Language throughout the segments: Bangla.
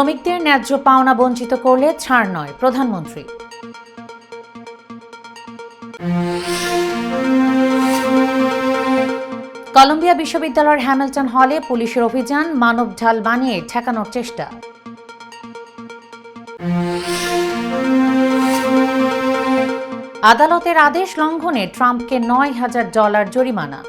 শ্রমিকদের ন্যায্য পাওনা বঞ্চিত করলে ছাড় নয়, প্রধানমন্ত্রী। কলম্বিয়া বিশ্ববিদ্যালয়ের হ্যামিল্টন হলে পুলিশের অভিযান, মানব ঢাল বানিয়ে ঠেকানোর চেষ্টা। আদালতের আদেশ লঙ্ঘনে ট্রাম্পকে নয় হাজার ডলার জরিমানা।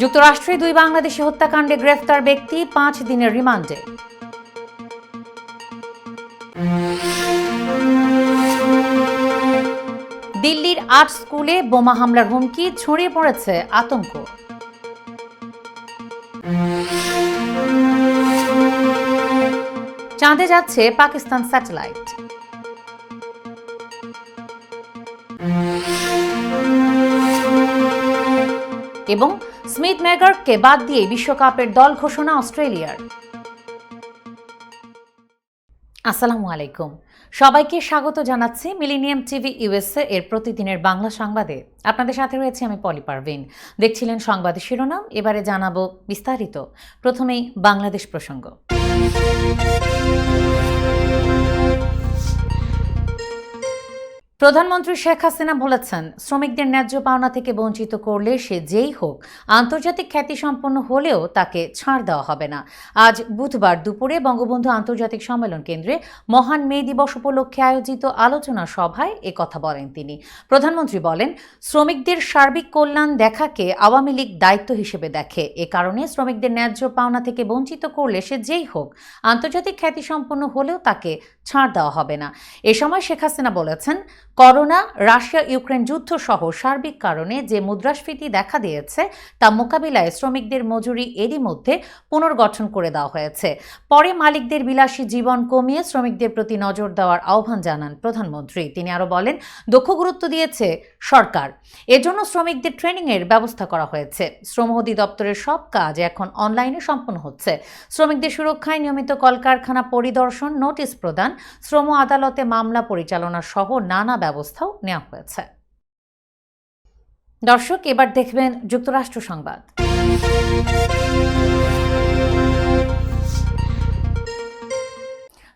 যুক্তরাষ্ট্রে দুই বাংলাদেশি হত্যাকাণ্ডে গ্রেফতার ব্যক্তি পাঁচ দিনের রিমান্ডে। দিল্লির আট স্কুলে বোমা হামলার হুমকি, ছড়িয়ে পড়েছে আতঙ্ক। চাঁদে যাচ্ছে পাকিস্তান স্যাটেলাইট। এবং স্মিথ ম্যাগার্ককে বাদ দিয়ে বিশ্বকাপের দল ঘোষণা অস্ট্রেলিয়ার। আসসালামু আলাইকুম। সবাইকে স্বাগত জানাচ্ছি মিলিনিয়াম টিভি ইউএসএ এর প্রতিদিনের বাংলা সংবাদে। আপনাদের সাথে রয়েছে আমি পলি পারভিন। দেখছিলেন সংবাদের শিরোনাম, এবারে জানাব বিস্তারিত। প্রথমেই বাংলাদেশ প্রসঙ্গ। প্রধানমন্ত্রী শেখ হাসিনা বলেছেন, শ্রমিকদের ন্যায্য পাওনা থেকে বঞ্চিত করলে সে যেই হোক, আন্তর্জাতিক খ্যাতিসম্পন্ন হলেও তাকে ছাড় দেওয়া হবে না। আজ বুধবার দুপুরে বঙ্গবন্ধু আন্তর্জাতিক সম্মেলন কেন্দ্রে মহান মে দিবস উপলক্ষে আয়োজিত আলোচনা সভায় এ কথা বলেন তিনি। প্রধানমন্ত্রী বলেন, শ্রমিকদের সার্বিক কল্যাণ দেখাকে আওয়ামী লীগ দায়িত্ব হিসেবে দেখে। এ কারণে শ্রমিকদের ন্যায্য পাওনা থেকে বঞ্চিত করলে সে যেই হোক, আন্তর্জাতিক খ্যাতিসম্পন্ন হলেও তাকে ছাড় দেওয়া হবে না। এ সময় শেখ হাসিনা বলেছেন করোনা, রাশিয়া, ইউক্রেন যুদ্ধ সহ সার্বিক কারণে যে মুদ্রাস্ফীতি দেখা দিয়েছে, তা মোকাবিলায় শ্রমিকদের মজুরি এরই মধ্যে পুনর্গঠন করে দেওয়া হয়েছে। পরে মালিকদের বিলাসী জীবন কমিয়ে শ্রমিকদের প্রতি নজর দেওয়ার আহ্বান জানান প্রধানমন্ত্রী। তিনি আরও বলেন, দক্ষ গুরুত্ব দিয়েছে সরকার। এজন্য শ্রমিকদের ট্রেনিংয়ের ব্যবস্থা করা হয়েছে। শ্রম অধিদপ্তরের সব কাজ এখন অনলাইনে সম্পন্ন হচ্ছে। শ্রমিকদের সুরক্ষায় নিয়মিত কলকারখানা পরিদর্শন, নোটিশ প্রদান, শ্রম আদালতে মামলা পরিচালনা সহ নানা ব্যবস্থাও নেওয়া হয়েছে। দর্শক এবার দেখবেন যুক্তরাষ্ট্র সংবাদ।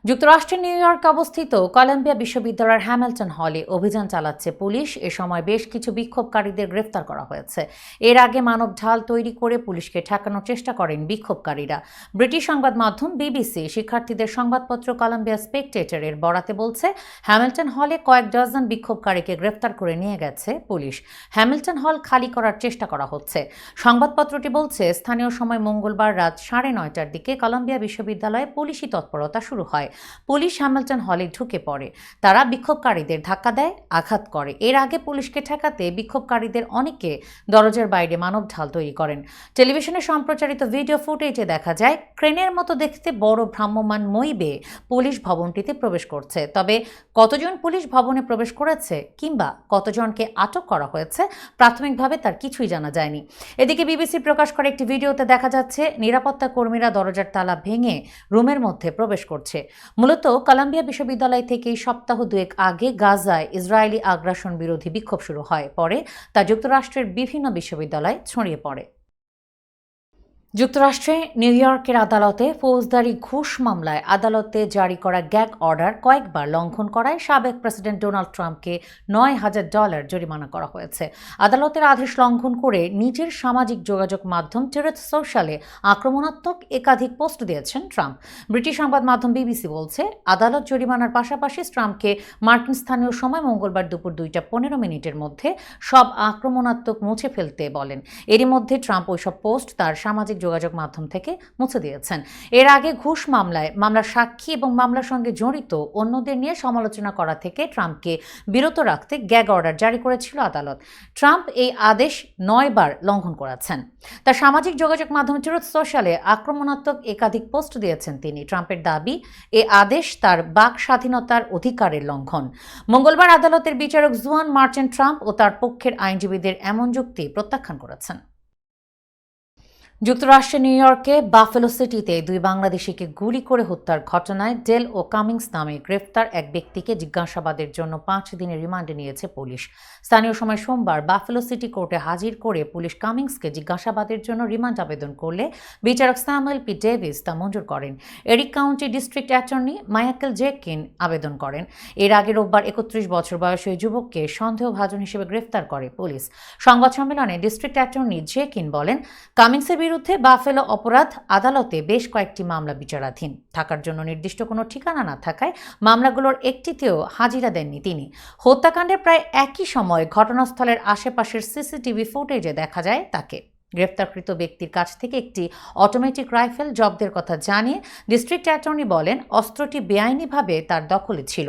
যুক্তরাষ্ট্রের নিউ ইয়র্ক অবস্থিত কলম্বিয়া বিশ্ববিদ্যালয়ের হ্যামিল্টন হলে অভিযান চালাচ্ছে পুলিশ। এ সময় বেশ কিছু বিক্ষোভকারীদের গ্রেফতার করা হয়েছে। এর আগে মানব ঢাল তৈরি করে পুলিশকে ঠেকানোর চেষ্টা করেন বিক্ষোভকারীরা। ব্রিটিশ সংবাদ মাধ্যম বিবিসি শিক্ষার্থীদের সংবাদপত্র কলম্বিয়া স্পেকটেটরের বরাতে বলছে, হ্যামিল্টন হলে কয়েক ডজন বিক্ষোভকারীকে গ্রেফতার করে নিয়ে গেছে পুলিশ। হ্যামিল্টন হল খালি করার চেষ্টা করা হচ্ছে। সংবাদপত্রটি বলছে, স্থানীয় সময় মঙ্গলবার রাত সাড়ে নয়টার দিকে কলম্বিয়া বিশ্ববিদ্যালয়ে পুলিশি তৎপরতা শুরু হয়। পুলিশ হ্যামিল্টন হলে ঢুকে পড়ে। তারা বিক্ষোভকারীদের ধাক্কা দেয়, আঘাত করে। এর আগে পুলিশকে ঠেকাতে বিক্ষোভকারীদের অনেকে দরজার বাইরে মানব ঢাল তৈরি করেন। টেলিভিশনে সম্প্রচারিত ভিডিও ফুটেজে দেখা যায়, ক্রেনের মতো দেখতে বড় ভ্রাম্যমান মই পুলিশ ভবনটিতে প্রবেশ করছে। তবে কতজন পুলিশ ভবনে প্রবেশ করেছে কিংবা কতজনকে আটক করা হয়েছে, প্রাথমিকভাবে তার কিছুই জানা যায়নি। এদিকে বিবিসি প্রকাশ করে একটি ভিডিওতে দেখা যাচ্ছে, নিরাপত্তা কর্মীরা দরজার তালা ভেঙে রুমের মধ্যে প্রবেশ করছে। মূলত কলাম্বিয়া বিশ্ববিদ্যালয় থেকে সপ্তাহ দুয়েক আগে গাজায় ইসরায়েলি আগ্রাসন বিরোধী বিক্ষোভ শুরু হয়। পরে তা যুক্তরাষ্ট্রের বিভিন্ন বিশ্ববিদ্যালয়ে ছড়িয়ে পড়ে। যুক্তরাষ্ট্রে নিউ ইয়র্কের আদালতে ফৌজদারি ঘুষ মামলায় আদালতে জারি করা গ্যাগ অর্ডার কয়েকবার লঙ্ঘন করায় সাবেক প্রেসিডেন্ট ডোনাল্ড ট্রাম্পকে নয় হাজার ডলার জরিমানা করা হয়েছে। আদালতের আদেশ লঙ্ঘন করে নিজের সামাজিক যোগাযোগ মাধ্যম টেরেথ সোশ্যালে আক্রমণাত্মক একাধিক পোস্ট দিয়েছেন ট্রাম্প। ব্রিটিশ সংবাদ মাধ্যম বিবিসি বলছে, আদালত জরিমানার পাশাপাশি ট্রাম্পকে মার্কিন স্থানীয় সময় মঙ্গলবার দুপুর দুইটা পনেরো মিনিটের মধ্যে সব আক্রমণাত্মক মুছে ফেলতে বলেন। এরই মধ্যে ট্রাম্প ওইসব পোস্ট তার সামাজিক যোগাযোগ মাধ্যম থেকে মুছে দিয়েছেন। এর আগে ঘুষ মামলায় মামলার সাক্ষী এবং মামলার সঙ্গে জড়িত অন্যদের নিয়ে সমালোচনা করা থেকে ট্রাম্পকে বিরত রাখতে গ্যাগ অর্ডার জারি করেছিল আদালত। ট্রাম্প এই আদেশ নয়বার লঙ্ঘন করেছেন। তার সামাজিক যোগাযোগ মাধ্যম ট্রুথ সোশ্যালে আক্রমণাত্মক একাধিক পোস্ট দিয়েছেন তিনি। ট্রাম্পের দাবি, এ আদেশ তার বাক স্বাধীনতার অধিকারের লঙ্ঘন। মঙ্গলবার আদালতের বিচারক জুয়ান মার্চেন্ট ট্রাম্প ও তার পক্ষের আইনজীবীদের এমন যুক্তি প্রত্যাখ্যান করেছেন। যুক্তরাষ্ট্রের নিউ ইয়র্কে বাফেলো সিটিতে দুই বাংলাদেশিকে গুলি করে হত্যার ঘটনায় ডেল ও কামিংস নামে গ্রেফতার এক ব্যক্তিকে জিজ্ঞাসাবাদের জন্য পাঁচ দিনের রিমান্ডে নিয়েছে পুলিশ। স্থানীয় সময় সোমবার বাফেলো সিটি কোর্টে হাজির করে পুলিশ কামিংসকে জিজ্ঞাসাবাদের জন্য রিমান্ড আবেদন করলে বিচারক স্যামুয়েল পি ডেভিস তা মঞ্জুর করেন। Eric county district attorney Michael জেকিন আবেদন করেন। এর আগে রোববার একত্রিশ বছর বয়সী ওই যুবককে সন্দেহভাজন হিসেবে গ্রেফতার করে পুলিশ। সংবাদ সম্মেলনে ডিস্ট্রিক্ট অ্যাটর্নি জেকিন বলেন, কামিংসের বিরুদ্ধে বাফেলো অপরাধ আদালতে বেশ কয়েকটি মামলা বিচারাধীন। থাকার জন্য নির্দিষ্ট কোনো ঠিকানা না থাকায় মামলাগুলোর একটিতেও হাজিরা দেননি তিনি। হত্যাকাণ্ডের প্রায় একই সময় ঘটনাস্থলের আশেপাশের সিসিটিভি ফুটেজে দেখা যায় তাকে। গ্রেপ্তারকৃত ব্যক্তির কাছ থেকে একটি অটোমেটিক রাইফেল জব্দের কথা জানিয়ে ডিস্ট্রিক্ট অ্যাটর্নি বলেন, অস্ত্রটি বেআইনিভাবে তার দখলে ছিল।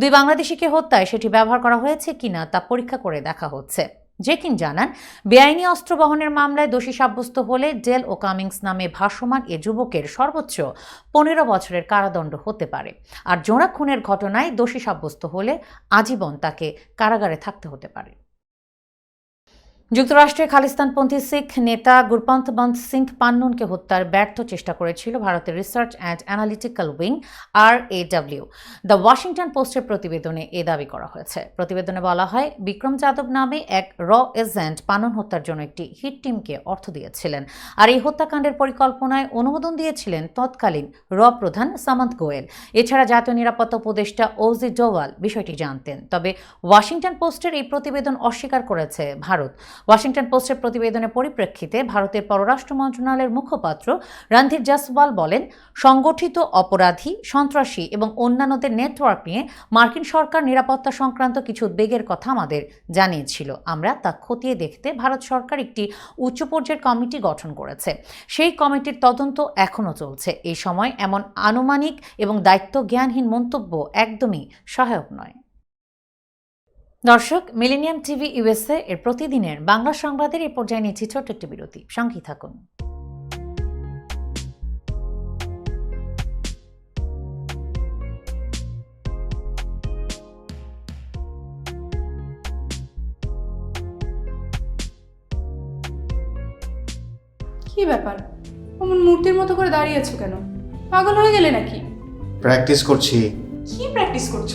দুই বাংলাদেশিকে হত্যায় সেটি ব্যবহার করা হয়েছে কিনা তা পরীক্ষা করে দেখা হচ্ছে। জেকিন জানান, বেআইনি অস্ত্র বহনের মামলায় দোষী সাব্যস্ত হলে ডেল ও কামিংস নামে ভাসমান এ যুবকের সর্বোচ্চ পনেরো বছরের কারাদণ্ড হতে পারে। আর জোড়া খুনের ঘটনায় দোষী সাব্যস্ত হলে আজীবন তাকে কারাগারে থাকতে হতে পারে। যুক্তরাষ্ট্রের খালিস্তানপন্থী শিখ নেতা গুরপন্ত বন্ত সিং পান্নুনকে হত্যার ব্যর্থ চেষ্টা করেছিল ভারতের research and analytical wing R A W the Washington পোস্টের প্রতিবেদনে এ দাবি করা হয়েছে। প্রতিবেদনে বলা হয়, বিক্রম যাদব নামে এক র এজেন্ট পানুন হত্যার জন্য একটি হিট টিমকে অর্থ দিয়েছিলেন। আর এই হত্যাকাণ্ডের পরিকল্পনায় অনুমোদন দিয়েছিলেন তৎকালীন র প্রধান সামন্ত গোয়েল। এছাড়া জাতীয় নিরাপত্তা উপদেষ্টা ওজি ডোভাল বিষয়টি জানতেন। তবে ওয়াশিংটন পোস্টের এই প্রতিবেদন অস্বীকার করেছে ভারত। ওয়াশিংটন পোস্টের প্রতিবেদনের পরিপ্রেক্ষিতে ভারতের পররাষ্ট্র মন্ত্রণালয়ের মুখপাত্র রণধীর জাসওয়াল বলেন, সংগঠিত অপরাধী, সন্ত্রাসী এবং অন্যান্যদের নেটওয়ার্ক নিয়ে মার্কিন সরকার নিরাপত্তা সংক্রান্ত কিছু উদ্বেগের কথা আমাদের জানিয়েছিল। আমরা তা খতিয়ে দেখতে ভারত সরকার একটি উচ্চ পর্যায়ের কমিটি গঠন করেছে। সেই কমিটির তদন্ত এখনও চলছে। এই সময় এমন আনুমানিক এবং দায়িত্ব জ্ঞানহীন মন্তব্য একদমই সহায়ক নয়। দর্শক মিলেনিয়াম টিভি ইউএসএ এর প্রতিদিনের বাংলা সংবাদের এই পর্যায়ে নিচ্ছি ছোট্ট একটি বিরতি। সঙ্গী থাকুন। কি ব্যাপার? অমন মূর্তির মতো করে দাঁড়িয়ে আছো কেন? পাগল হয়ে গেলে নাকি? প্র্যাকটিস করছি। কি প্র্যাকটিস করছ?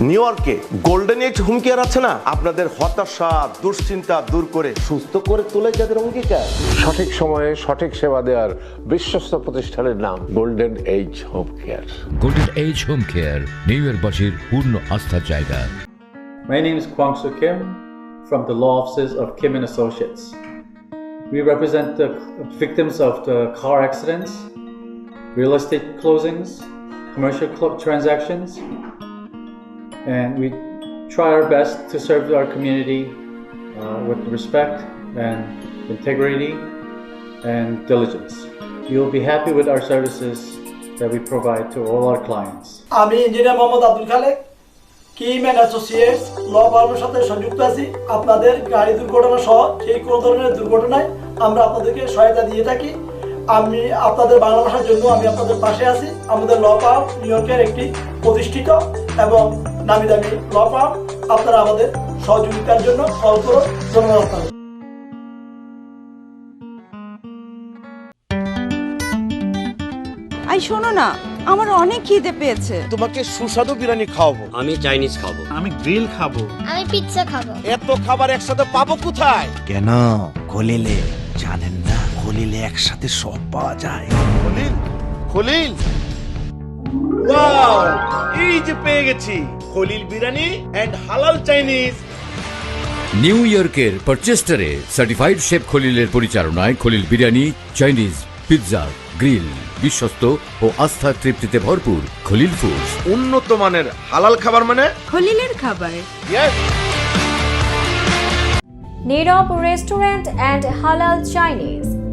নিউ ইয়র্কে গোল্ডেন এজ হুমকি আর আছে না? আপনাদের হতাশা দুশ্চিন্তা দূর করে। সুস্থ করে তুলে যাদের অঙ্গীকার। সঠিক সময়ে সঠিক সেবা দেওয়ার বিশ্বস্ত প্রতিষ্ঠানের নাম golden age home care golden age home care New York বাসীর পূর্ণ আস্থার জায়গা। My name is Kwang Su Kim from the law offices of Kim and associates we represent the victims of the car accidents real estate closings commercial transactions and we try our best to serve our community uh, with respect and integrity and diligence. You will be happy with our services that we provide to all our clients. আমি engineer Mohammad Abdul Khalek Kim and associates law ফার্মের সাথে সংযুক্ত আছি আপনাদের গাড়ি দুর্ঘটনা সহ সেই কোনো ধরনের দুর্ঘটনায় আমরা আপনাদেরকে সহায়তা দিয়ে থাকি আমি আপনাদের বাংলা ভাষার জন্য আমি আপনাদের পাশে আছি। আমাদের ল ফার্ম নিউ ইয়র্কের একটি প্রতিষ্ঠিত এবং নামি দামি ল ফার্ম আপনারা আমাদের সহযোগিতার জন্য কল করুন। ধন্যবাদ আপনাদের। আই শোনো না আমার অনেক খিদে পেয়েছে। তোমাকে সুস্বাদু বিরিয়ানি খাওয়াবো। আমি চাইনিজ খাব। আমি গ্রিল খাব। আমি পিৎজা খাব। এত খাবার একসাথে পাবো কোথায়? কেন? খলিলে জানেন না। খলিলে একসাথে সব পাওয়া যায়। খলিল খলিল! ওয়াও এই যে পেয়ে গেছি। Khalil biryani and halal Chinese. New ইয়র্কের পারচেস্টারে সার্টিফাইড শেফ খলিলের পরিচালনায় Khalil biryani Chinese pizza grill বিশ্বস্ত ও আস্থার তৃপ্তিতে ভরপুর খলিল ফুডস উন্নত মানের হালাল খাবার মানে? খলিলের খাবার। Yes Nirab restaurant and halal Chinese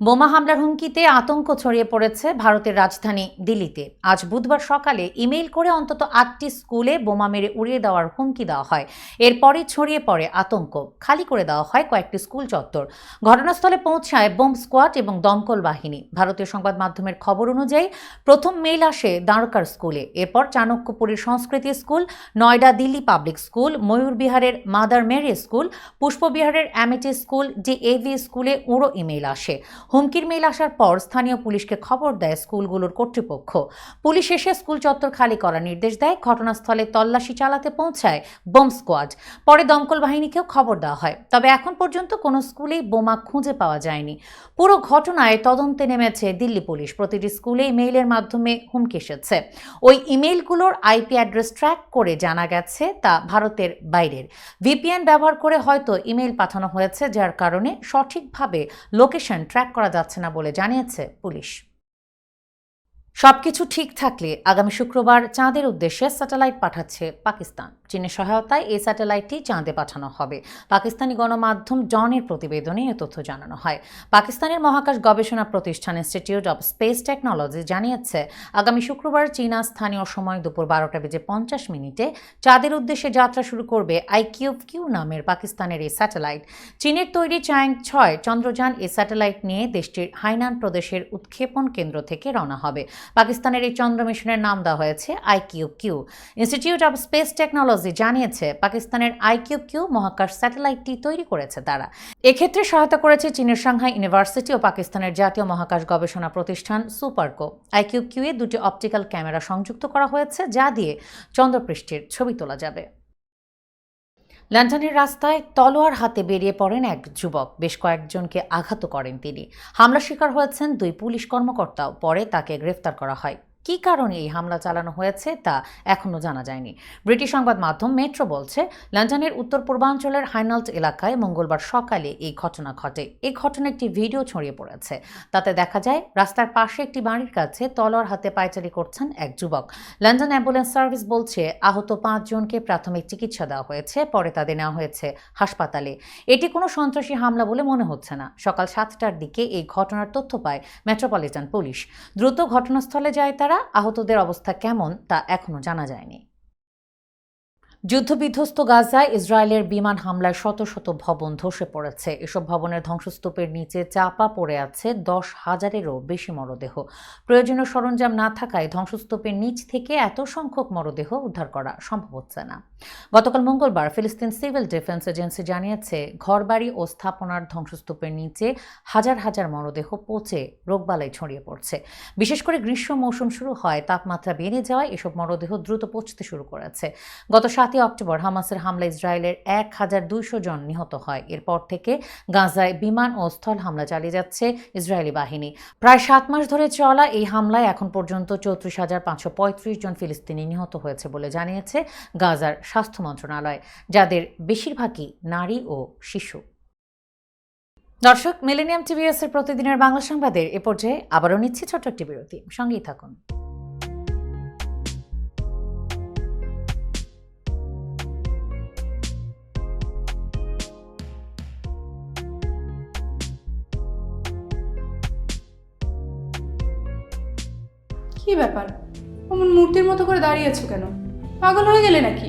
বোমা হামলার হুমকিতে আতঙ্ক ছড়িয়ে পড়েছে ভারতের রাজধানী দিল্লিতে। আজ বুধবার সকালে ইমেইল করে অন্তত আটটি স্কুলে বোমা মেরে উড়িয়ে দেওয়ার হুমকি দেওয়া হয়। এরপরই ছড়িয়ে পড়ে আতঙ্ক। খালি করে দেওয়া হয় কয়েকটি স্কুল চত্বর। ঘটনাস্থলে পৌঁছায় বোম স্কোয়াড এবং দমকল বাহিনী। ভারতীয় সংবাদ মাধ্যমের খবর অনুযায়ী, প্রথম মেইল আসে দ্বারকার স্কুলে। এরপর চাণক্যপুরীর Sanskriti school, Noida Delhi public school ময়ূরবিহারের mother Mary school পুষ্পবিহারের Amity school D A V স্কুলে উড়ো ইমেইল আসে। হুমকির মেইল আসার পর স্থানীয় পুলিশকে খবর দেয় স্কুলগুলোর কর্তৃপক্ষ। পুলিশ এসে স্কুল চত্বর খালি করার নির্দেশ দেয়। ঘটনাস্থলে তল্লাশি চালাতে পৌঁছায় বোম স্কোয়াড। পরে দমকল বাহিনীকেও খবর দেওয়া হয়। তবে এখন পর্যন্ত কোনো স্কুলেই বোমা খুঁজে পাওয়া যায়নি। পুরো ঘটনায় তদন্তে নেমেছে দিল্লি পুলিশ। প্রতিটি স্কুলে ইমেইলের মাধ্যমে হুমকি এসেছে। ওই ইমেইলগুলোর আইপি অ্যাড্রেস ট্র্যাক করে জানা গেছে তা ভারতের বাইরের। ভিপিএন ব্যবহার করে হয়তো ইমেইল পাঠানো হয়েছে, যার কারণে সঠিকভাবে লোকেশন ট্র্যাক করা যাচ্ছে না বলে জানিয়েছে পুলিশ। সবকিছু ঠিক থাকলে আগামী শুক্রবার চাঁদের উদ্দেশ্যে স্যাটেলাইট পাঠাচ্ছে পাকিস্তান। চীনের সহায়তায় এই স্যাটেলাইটটি চাঁদে পাঠানো হবে। পাকিস্তানি গণমাধ্যম জনের প্রতিবেদনে এ তথ্য জানানো হয়। পাকিস্তানের মহাকাশ গবেষণা প্রতিষ্ঠান ইনস্টিটিউট অব স্পেস টেকনোলজি জানিয়েছে, আগামী শুক্রবার চীনা স্থানীয় সময় দুপুর বারোটা বেজে পঞ্চাশ মিনিটে চাঁদের উদ্দেশ্যে যাত্রা শুরু করবে আইকিউব কিউ নামের পাকিস্তানের এই স্যাটেলাইট। চীনের তৈরি চায়াং ছয় চন্দ্রযান এই স্যাটেলাইট নিয়ে দেশটির হাইনান প্রদেশের উৎক্ষেপণ কেন্দ্র থেকে রওনা হবে। পাকিস্তানের এই চন্দ্র মিশনের নাম দেওয়া হয়েছে IQ Q institute of space technology জানিয়েছে, পাকিস্তানের আইকিউ কিউ মহাকাশ স্যাটেলাইটটি তৈরি করেছে তারা। এক্ষেত্রে সহায়তা করেছে চীনের সাংহাই ইউনিভার্সিটি ও পাকিস্তানের জাতীয় মহাকাশ গবেষণা প্রতিষ্ঠান সুপারকো। আইকিউ কিউ এ দুটি অপটিক্যাল ক্যামেরা সংযুক্ত করা হয়েছে, যা দিয়ে চন্দ্রপৃষ্ঠের ছবি তোলা যাবে। লন্ডনের রাস্তায় তলোয়ার হাতে বেরিয়ে পড়েন এক যুবক। বেশ কয়েকজনকে আঘাত করেন তিনি। হামলা শিকার হয়েছেন দুই পুলিশ কর্মকর্তাও, পরে তাকে গ্রেফতার করা হয়। কী কারণে এই হামলা চালানো হয়েছে তা এখনও জানা যায়নি। ব্রিটিশ সংবাদ মাধ্যম মেট্রো বলছে, লন্ডনের উত্তর পূর্বাঞ্চলের হাইনাল্ট এলাকায় মঙ্গলবার সকালে এই ঘটনা ঘটে। এই ঘটনা একটি ভিডিও ছড়িয়ে পড়েছে। তাতে দেখা যায়, রাস্তার পাশে একটি বাড়ির কাছে তলোয়ার হাতে পায়চারি করছেন এক যুবক। লন্ডন অ্যাম্বুলেন্স সার্ভিস বলছে, আহত পাঁচজনকে প্রাথমিক চিকিৎসা দেওয়া হয়েছে, পরে তাদের নেওয়া হয়েছে হাসপাতালে। এটি কোনো সন্ত্রাসী হামলা বলে মনে হচ্ছে না। সকাল সাতটার দিকে এই ঘটনার তথ্য পায় মেট্রোপলিটন পুলিশ। দ্রুত ঘটনাস্থলে যায় তারা আহতদের অবস্থা কেমন তা এখনও জানা যায়নি। যুদ্ধবিধ্বস্ত গাজায় ইসরায়েলের বিমান হামলায় শত শত ভবন ধসে পড়েছে। এসব ভবনের ধ্বংসস্তূপের নিচে চাপা পড়ে আছে দশ হাজারেরও বেশি মরদেহ। প্রয়োজনীয় সরঞ্জাম না থাকায় ধ্বংসস্তূপের নিচ থেকে এত সংখ্যক মরদেহ উদ্ধার করা সম্ভব হচ্ছে না। গতকাল মঙ্গলবার ফিলিস্তিন সিভিল ডিফেন্স এজেন্সি জানিয়েছে, ঘরবাড়ি ও স্থাপনার ধ্বংসস্তূপের নিচে হাজার হাজার মরদেহ পচে, রোগবালাই ছড়িয়ে পড়ছে। বিশেষ করে গ্রীষ্ম মৌসুম শুরু হয়, তাপমাত্রা বেড়ে যাওয়ায় এসব মরদেহ দ্রুত পচতে শুরু করেছে। গত সাতই অক্টোবর হামাসের হামলা ইসরায়েলের এক হাজার দুইশো জন নিহত হয়। এরপর থেকে গাজায় বিমান ও স্থল হামলা চালিয়ে যাচ্ছে ইসরায়েলি বাহিনী। প্রায় সাত মাস ধরে চলা এই হামলায় এখন পর্যন্ত চৌত্রিশ হাজার পাঁচশো পঁয়ত্রিশ জন ফিলিস্তিনি নিহত হয়েছে বলে জানিয়েছে গাজার স্বাস্থ্য মন্ত্রণালয়, যাদের বেশিরভাগই নারী ও শিশু। দর্শক, মিলেনিয়াম টিভিএস এর প্রতিদিনের বাংলা সংবাদের এ পর্যায়ে আবারও নিচ্ছি ছোট্ট একটি বিরতি। সঙ্গেই থাকুন। কি ব্যাপার? অমন মূর্তির মতো করে দাঁড়িয়ে আছো কেন? পাগল হয়ে গেলে নাকি?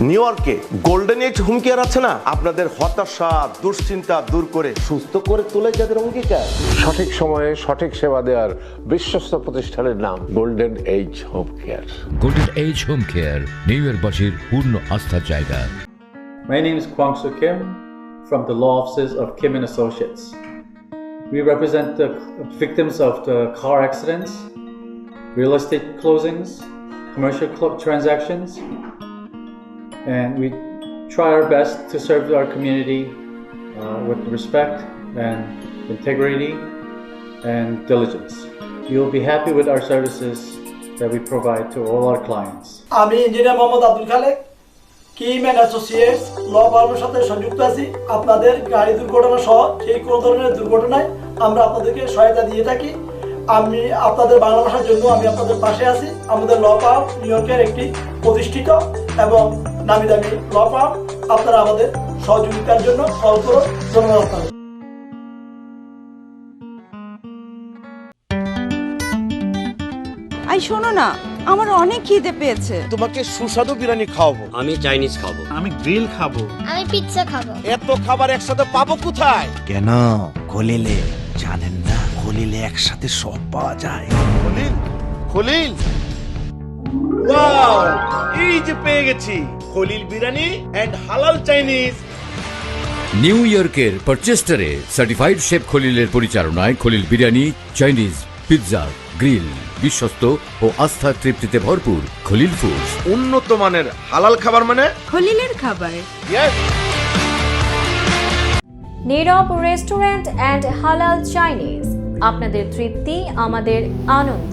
নিউ ইয়র্কে গোল্ডেন এজ হুমকি আছে না? আপনাদের হতাশা দুশ্চিন্তা দূর করে সুস্থ করে তোলে যাদের অঙ্গীকার। সঠিক সময়ে সঠিক সেবা দেওয়ার বিশ্বস্ত প্রতিষ্ঠানের নাম golden age home care golden age home care New York বাসীর পূর্ণ আস্থার জায়গা। My name is Kwang Su Kim from the law offices of Kim and associates we represent the victims of the car accidents real estate closings commercial transactions and we try our best to serve our community uh, with respect and integrity and diligence. You'll be happy with our services that we provide to all our clients. আমি engineer Mohammad Abdul Khalek Kim and associates law ফার্মের সাথে সংযুক্ত আছি আপনাদের গাড়ি দুর্ঘটনা সহ সেই কোনো ধরনের দুর্ঘটনায় আমরা আপনাদেরকে সহায়তা দিয়ে থাকি আমি আপনাদের বাংলা ভাষার জন্য আমি আপনাদের পাশে আছি আমাদের ল ফার্ম নিউ ইয়র্কের একটি প্রতিষ্ঠিত এবং নামি দামি ল ফার্ম আপনারা আমাদের সহযোগিতার জন্য কল করুন ধন্যবাদ। আই শোনো না আমার অনেক খিদে পেয়েছে। তোমাকে সুস্বাদু বিরিয়ানি খাওয়াবো। আমি চাইনিজ খাব। আমি গ্রিল খাব। আমি পিৎজা খাব। এত খাবার একসাথে পাবো কোথায়? কেন? খলিলে জানেন না খলিলে একসাথে সব পাওয়া যায়। খলিল? খলিল? ওয়াও এই যে পেয়ে গেছি। Khalil biryani and halal Chinese. New ইয়র্কের পারচেস্টারে সার্টিফাইড শেফ খলিলের পরিচালনায় Khalil biryani Chinese pizza grill বিশ্বস্ত ও আস্থার তৃপ্তিতে ভরপুর খলিল ফুডস উন্নত মানের হালাল খাবার মানে? খলিলের খাবার! Nirab restaurant and halal Chinese আপনাদের তৃপ্তি আমাদের আনন্দ।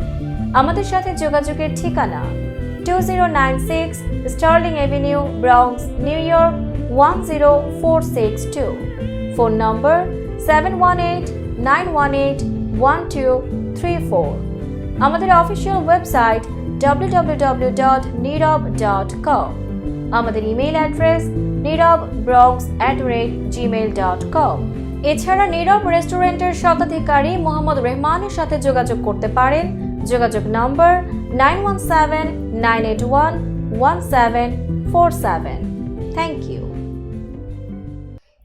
আমাদের সাথে যোগাযোগের ঠিকানা two zero nine six Sterling avenue Bronx New York one zero four six two phone নম্বর seven one eight nine one eight one two three four আমাদের অফিসিয়াল ওয়েবসাইট www.nirav.com আমাদের email address Nirab Bronx at rate Gmail dot com এছাড়া নীরব রেস্টুরেন্টের স্বত্বাধিকারী মোহাম্মদ রেহমানের সাথে যোগাযোগ করতে পারেন যোগাযোগ নম্বর nine one seven, nine eight one one seven, four seven. Thank you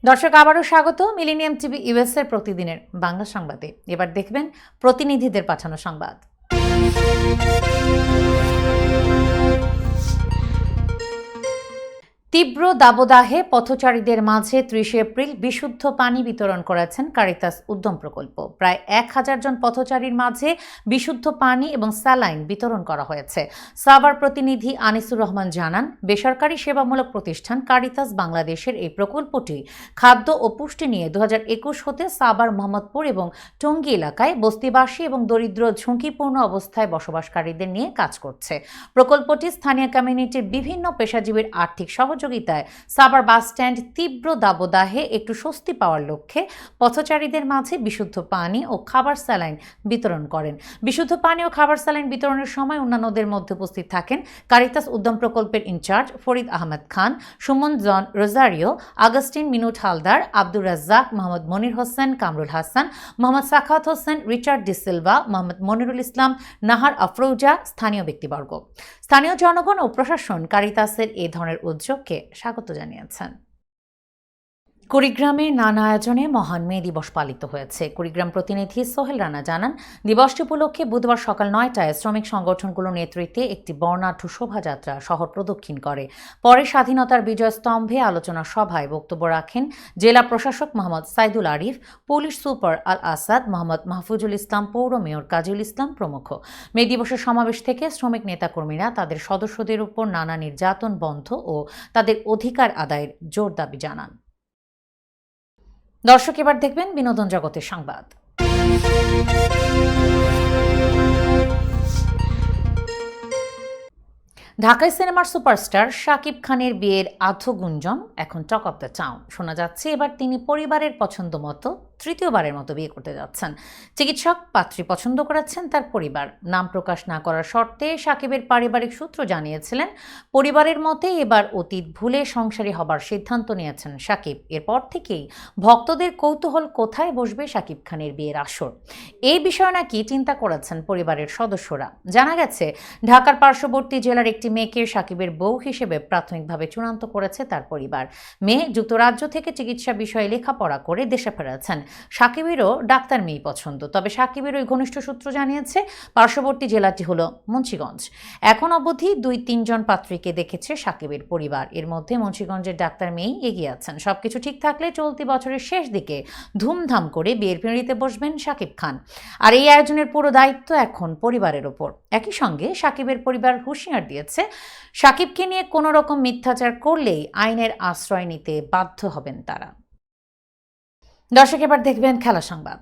দর্শক, আবারও স্বাগত মিলিনিয়াম টিভি ইউএস এর প্রতিদিনের বাংলা সংবাদে। এবার দেখবেন প্রতিনিধিদের পাঠানো সংবাদ। তীব্র দাবদাহে পথচারীদের মাঝে ত্রিশে এপ্রিল বিশুদ্ধ পানি বিতরণ করেছেন কারিতাস উদ্যম প্রকল্প। প্রায় এক হাজার জন পথচারীর মাঝে বিশুদ্ধ পানি এবং স্যালাইন বিতরণ করা হয়েছে। সাভার প্রতিনিধি আনিসুর রহমান জানান, বেসরকারি সেবামূলক প্রতিষ্ঠান কারিতাস বাংলাদেশের এই প্রকল্পটি খাদ্য ও পুষ্টি নিয়ে দু হাজার একুশ হতে সাভার, মোহাম্মদপুর এবং টঙ্গী এলাকায় বস্তিবাসী এবং দরিদ্র, ঝুঁকিপূর্ণ অবস্থায় বসবাসকারীদের নিয়ে কাজ করছে। প্রকল্পটি স্থানীয় কমিউনিটির বিভিন্ন পেশাজীবীর আর্থিক সহযোগিতায় সাভার বাস স্ট্যান্ড তীব্র দাবদাহে একটু স্বস্তি পাওয়ার লক্ষ্যে পথচারীদের মাঝে বিশুদ্ধ পানি ও খাবার স্যালাইন বিতরণ করেন। বিশুদ্ধ পানি ও খাবার স্যালাইন বিতরণের সময় অন্যান্যদের মধ্যে উপস্থিত থাকেন কারিতাস উদ্যম প্রকল্পের in charge Farid Ahmed Khan, Suman John Rozario, Augustine মিনুট Haldar, Abdur Razzak, Mohammad Monir Hossain, Kamrul Hasan, Mohammad Sakhawat Hossain, Richard D'Silva, Mohammad Monirul Islam, Nahar Afroza, স্থানীয় ব্যক্তিবর্গ। স্থানীয় জনগণ ও প্রশাসন কারিতাসের এ ধরনের উদ্যোগকে স্বাগত জানিয়েছেন। কুড়িগ্রামে নানা আয়োজনে মহান মে দিবস পালিত হয়েছে। কুড়িগ্রাম প্রতিনিধি সোহেল রানা জানান, দিবসটি উপলক্ষে বুধবার সকাল নয়টায় শ্রমিক সংগঠনগুলোর নেতৃত্বে একটি বর্ণাঢ্য শোভাযাত্রা শহর প্রদক্ষিণ করে। পরে স্বাধীনতার বিজয় স্তম্ভে আলোচনা সভায় বক্তব্য রাখেন জেলা প্রশাসক মোহাম্মদ সাইদুল আরিফ, পুলিশ সুপার আল আসাদ মোহাম্মদ মাহফুজুল ইসলাম, পৌর মেয়র কাজুল ইসলাম প্রমুখ। মে দিবসের সমাবেশ থেকে শ্রমিক নেতাকর্মীরা তাদের সদস্যদের উপর নানা নির্যাতন, বন্ধ ও তাদের অধিকার আদায়ের জোর দাবি জানান। দর্শক, এবার দেখবেন বিনোদন জগতের সংবাদ। ঢাকায় সিনেমার সুপারস্টার শাকিব খানের বিয়ের আধো গুঞ্জন, এখন টক অফ দ্য টাউন। শোনা যাচ্ছে, এবার তিনি পরিবারের পছন্দ মতো তৃতীয়বারের মতো বিয়ে করতে যাচ্ছেন। চিকিৎসক পাত্রী পছন্দ করেছেন তার পরিবার। নাম প্রকাশ না করার শর্তে সাকিবের পারিবারিক সূত্র জানিয়েছিলেন, পরিবারের মতে এবার অতীত ভুলে সংসারী হবার সিদ্ধান্ত নিয়েছেন সাকিব। এরপর থেকেই ভক্তদের কৌতূহল কোথায় বসবে সাকিব খানের বিয়ের আসর? এই বিষয়ে নাকি চিন্তা করেছেন পরিবারের সদস্যরা। জানা গেছে, ঢাকার পার্শ্ববর্তী জেলার একটি মেয়েকে সাকিবের বউ হিসেবে প্রাথমিকভাবে চূড়ান্ত করেছে তার পরিবার। মেয়ে যুক্তরাজ্য থেকে চিকিৎসা বিষয়ে লেখাপড়া করে দেশে ফেরাচ্ছেন সাকিবেরও ডাক্তার মেয়ে পছন্দ। তবে সাকিবের ওই ঘনিষ্ঠ সূত্র জানিয়েছে, পার্শ্ববর্তী জেলাটি হলো মুন্সীগঞ্জ। এখন অবধি দুই তিনজন পাত্রীকে দেখেছে সাকিবের পরিবার। এর মধ্যে মুন্সীগঞ্জের ডাক্তার মেয়েই এগিয়ে আছেন। সবকিছু ঠিক থাকলে চলতি বছরের শেষ দিকে ধুমধাম করে বিয়ের পিঁড়িতে বসবেন সাকিব খান। আর এই আয়োজনের পুরো দায়িত্ব এখন পরিবারের ওপর। একই সঙ্গে সাকিবের পরিবার হুঁশিয়ার দিয়েছে, সাকিবকে নিয়ে কোনো রকম মিথ্যাচার করলেই আইনের আশ্রয় নিতে বাধ্য হবেন তারা। দর্শক, এবার দেখবেন খেলা সংবাদ।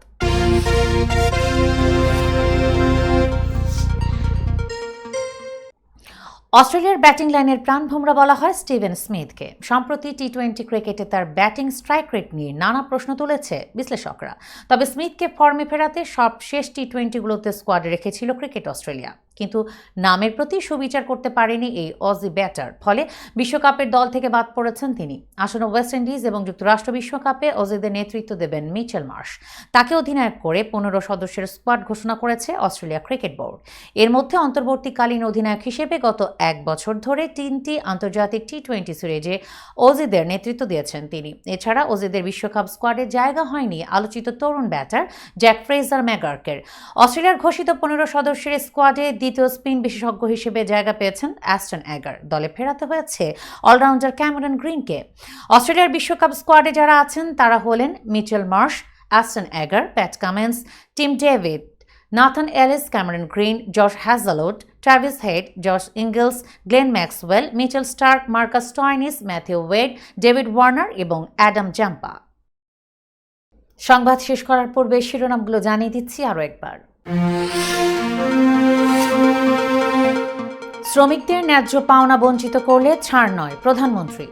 অস্ট্রেলিয়ার ব্যাটিং লাইনের প্রাণভোমরা বলা হয় স্টিভেন স্মিথকে। সম্প্রতি টি টোয়েন্টি ক্রিকেটে তার ব্যাটিং স্ট্রাইক রেট নিয়ে নানা প্রশ্ন তুলেছে বিশ্লেষকরা। তবে স্মিথকে ফর্মে ফেরাতে সব শেষ টি টোয়েন্টিগুলোতে স্কোয়াডে রেখেছিল ক্রিকেট অস্ট্রেলিয়া। কিন্তু নামের প্রতি সুবিচার করতে পারেনি এই অজি ব্যাটার ফলে বিশ্বকাপের দল থেকে বাদ পড়েছেন তিনি। আসন্ন ওয়েস্ট ইন্ডিজ এবং যুক্তরাষ্ট্র বিশ্বকাপে অজিদের নেতৃত্ব দেবেন মিচেল মার্শ তাকে অধিনায়ক করে পনেরো সদস্যের স্কোয়াড ঘোষণা করেছে অস্ট্রেলিয়া ক্রিকেট বোর্ড এর মধ্যে অন্তর্বর্তীকালীন অধিনায়ক হিসেবে গত এক বছর ধরে তিনটি আন্তর্জাতিক টি টোয়েন্টি সিরিজে অজিদের নেতৃত্ব দিয়েছেন তিনি। এছাড়া অজিদের বিশ্বকাপ স্কোয়াডে জায়গা হয়নি আলোচিত তরুণ ব্যাটার জ্যাক ফ্রেজার ম্যাগার্কের অস্ট্রেলিয়ার ঘোষিত পনেরো সদস্যের স্কোয়াডে দ্বিতীয় স্পিন বিশেষজ্ঞ হিসেবে জায়গা পেয়েছেন অ্যাস্টন অ্যাগার দলে ফেরাতে হয়েছে অলরাউন্ডার ক্যামেরন গ্রিনকে। অস্ট্রেলিয়ার বিশ্বকাপ স্কোয়াডে যারা আছেন, তারা হলেন Mitchell Marsh, Ashton Agar Pat Cummins, Tim David, Nathan Ellis, Cameron Green George Hazlewood Travis Head George Inglis, Glenn Maxwell, Mitchell Starc, Marcus Stoinis, Matthew Wade, David Warner এবং অ্যাডাম জাম্পা। সংবাদ শেষ করার পূর্বে শিরোনামগুলো জানিয়ে দিচ্ছি আরও একবার। শ্রমিকদের ন্যায্য পাওনা বঞ্চিত করলে ছাড় নয়, প্রধানমন্ত্রী।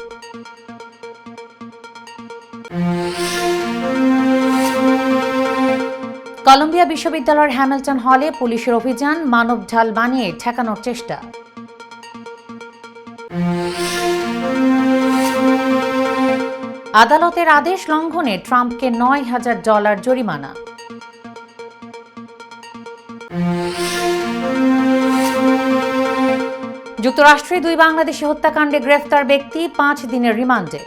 কলম্বিয়া বিশ্ববিদ্যালয়ের হ্যামিল্টন হলে পুলিশের অভিযান, মানব ঢাল বানিয়ে ঠেকানোর চেষ্টা। আদালতের আদেশ লঙ্ঘনে ট্রাম্পকে নয় হাজার ডলার জরিমানা। যুক্তরাষ্ট্রে দুই বাংলাদেশি হত্যাকাণ্ডে গ্রেফতার ব্যক্তি পাঁচ দিনের রিমান্ডে।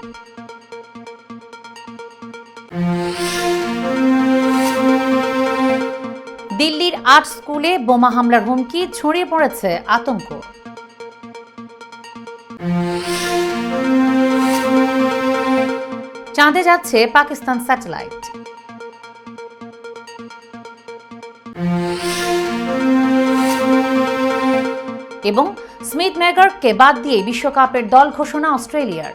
দিল্লির আট স্কুলে বোমা হামলার হুমকি, ছড়িয়ে পড়েছে আতঙ্ক। চাঁদে যাচ্ছে পাকিস্তান স্যাটেলাইট। এবং স্মিথ ম্যাগারকে বাদ দিয়ে বিশ্বকাপের দল ঘোষণা অস্ট্রেলিয়ার।